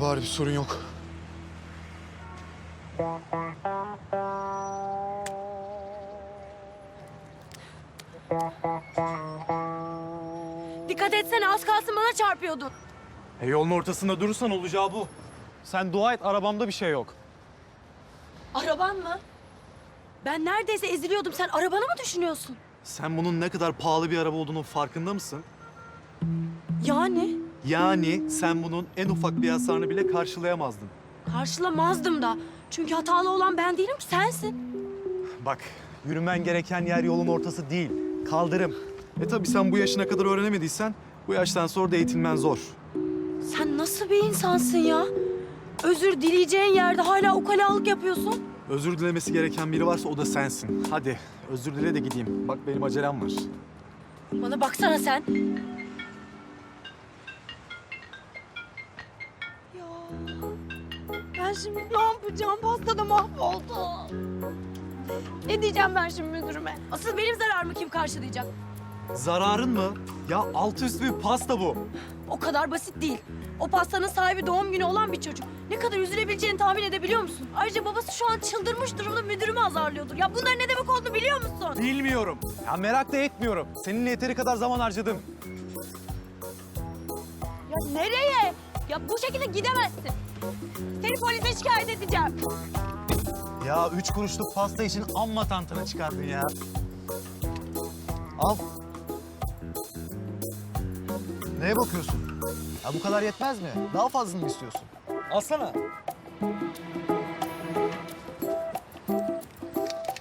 İyi bari bir sorun yok. Dikkat etsene az kalsın bana çarpıyordun. E yolun ortasında durursan olacağı bu. Sen dua et arabamda bir şey yok. Araban mı? Ben neredeyse eziliyordum. Sen arabanı mı düşünüyorsun? Sen bunun ne kadar pahalı bir araba olduğunun farkında mısın? Yani Yani sen bunun en ufak bir hasarını bile karşılayamazdın. karşılamazdım da. Çünkü hatalı olan ben değilim sensin. Bak, yürümen gereken yer yolun ortası değil, kaldırım. E tabii sen bu yaşına kadar öğrenemediysen bu yaştan sonra da eğitilmen zor. Sen nasıl bir insansın ya? Özür dileyeceğin yerde hala ukalalık yapıyorsun. Özür dilemesi gereken biri varsa o da sensin. Hadi özür dile de gideyim. Bak benim acelem var. Bana baksana sen. ben şimdi ne yapacağım? Pastada mahvoldu. Ne diyeceğim ben şimdi müdürüme? Asıl benim zararımı kim karşılayacak? Zararın mı? Ya alt üstü bir pasta bu. O kadar basit değil. O pastanın sahibi doğum günü olan bir çocuk. Ne kadar üzülebileceğini tahmin edebiliyor musun? Ayrıca babası şu an çıldırmış durumda müdürümü azarlıyordur. Ya bunların ne demek olduğunu biliyor musun? Bilmiyorum. Ya merak da etmiyorum. Seninle yeteri kadar zaman harcadım. Ya nereye? Ya bu şekilde gidemezsin. Seni polise şikayet edeceğim. Ya üç kuruşluk pasta için amma tantana çıkardın ya. Al. Neye bakıyorsun? Ya bu kadar yetmez mi? Daha fazlasını mı istiyorsun? Alsana.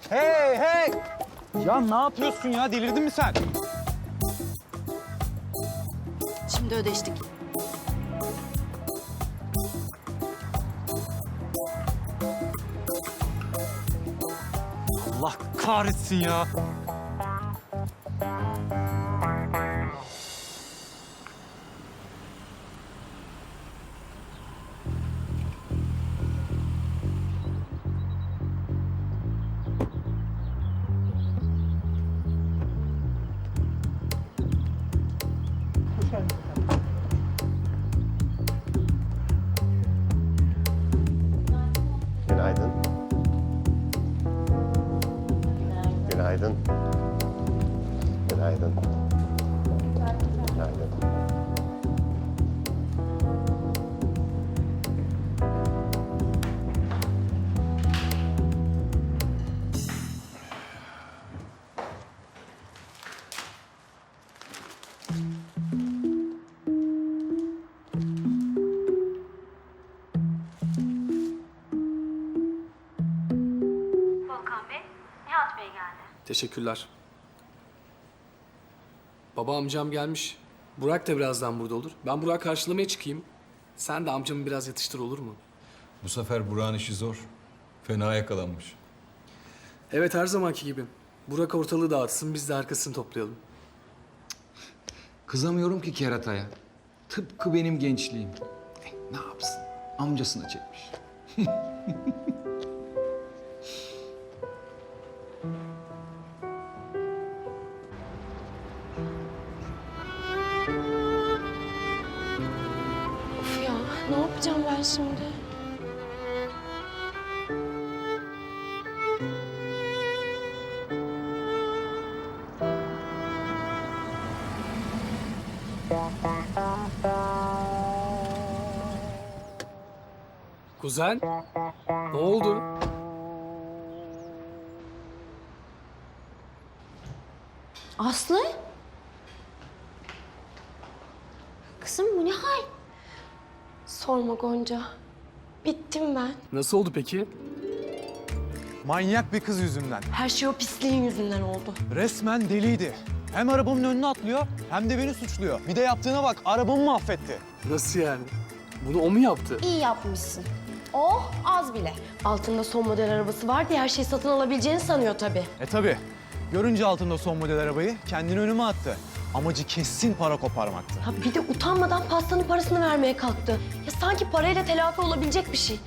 Hey hey! Ya ne yapıyorsun ya? Delirdin mi sen? Şimdi ödeştik. Kahretsin ya. Günaydın. Günaydın. Günaydın. Teşekkürler. Baba amcam gelmiş. Burak da birazdan burada olur. Ben Burak'ı karşılamaya çıkayım. Sen de amcamı biraz yatıştır olur mu? Bu sefer Burak'ın işi zor. Fena yakalanmış. Evet her zamanki gibi. Burak ortalığı dağıtsın biz de arkasını toplayalım. Kızamıyorum ki kerataya. Tıpkı benim gençliğim. Eh, ne yapsın? Amcasına çekmiş. Kuzen, ne oldu? Aslı? Kızım bu ne hal? Sorma Gonca. Bittim ben. Nasıl oldu peki? Manyak bir kız yüzünden. Her şey o pisliğin yüzünden oldu. Resmen deliydi. Hem arabamın önüne atlıyor hem de beni suçluyor. Bir de yaptığına bak arabamı mahvetti. Nasıl yani? Bunu o mu yaptı? İyi yapmışsın. Oh az bile. Altında son model arabası var diye her şeyi satın alabileceğini sanıyor tabii. E tabi. Görünce altında son model arabayı kendini önüme attı. Amacı kesin para koparmaktı. Ha bir de utanmadan pastanın parasını vermeye kalktı. Ya sanki parayla telafi olabilecek bir şey.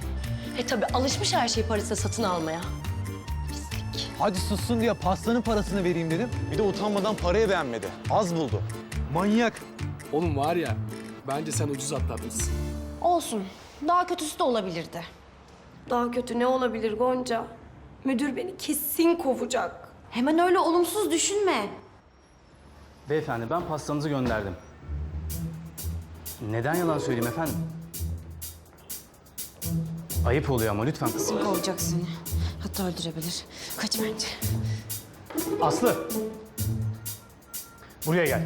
E tabii alışmış her şeyi parasıyla satın almaya. Hadi sussun diye pastanın parasını vereyim dedim. Bir de utanmadan parayı beğenmedi. Az buldu. Manyak. Oğlum var ya, bence sen ucuz atlatmışsın. Olsun. Daha kötüsü de olabilirdi. Daha kötü ne olabilir Gonca? Müdür beni kesin kovacak. Hemen öyle olumsuz düşünme. Beyefendi ben pastanızı gönderdim. Neden yalan söyleyeyim efendim? Ayıp oluyor ama lütfen. Kesin kovacak seni. Hatta öldürebilir. Kaç bence. Aslı. Buraya gel.